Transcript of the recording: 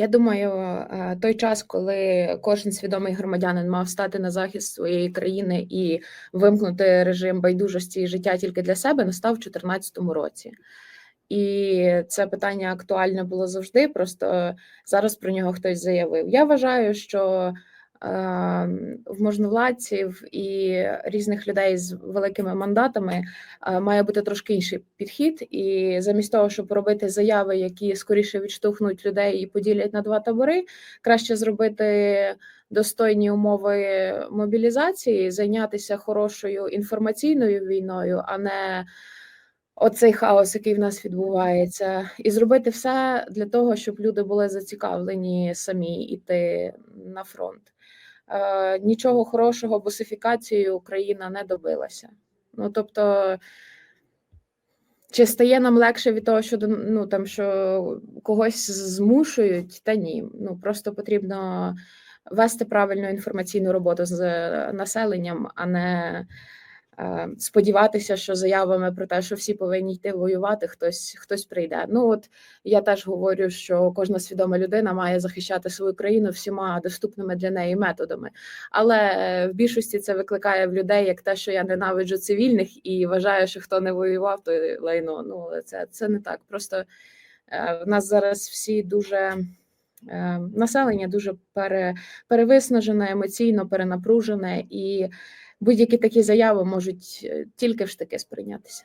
Я думаю, е, той час, коли кожен свідомий громадянин мав стати на захист своєї країни і вимкнути режим байдужості і життя тільки для себе, настав у 2014 році. І це питання актуальне було завжди. Просто зараз про нього хтось заявив. Я вважаю, що в можновладців і різних людей з великими мандатами е, має бути трошки інший підхід. І замість того, щоб робити заяви, які скоріше відштовхнуть людей і поділять на два табори, краще зробити достойні умови мобілізації, зайнятися хорошою інформаційною війною, а не оцей хаос, який в нас відбувається, і зробити все для того, щоб люди були зацікавлені самі йти на фронт. Е, нічого хорошого босифікацією Україна не добилася. Ну тобто, чи стає нам легше від того, що ну там що когось змушують, та ні. Ну просто потрібно вести правильну інформаційну роботу з населенням, а не сподіватися, що заявами про те, що всі повинні йти воювати, хтось хтось прийде. Ну от я теж говорю, що кожна свідома людина має захищати свою країну всіма доступними для неї методами. Але е, в більшості це викликає в людей як те, що я ненавиджу цивільних і вважаю, що хто не воював, то лайно. Ну це, це не так. Просто е, в нас зараз всі дуже. е, Населення дуже пере, перевиснажене, емоційно перенапружене, і будь-які такі заяви можуть е, тільки в штики сприйнятися.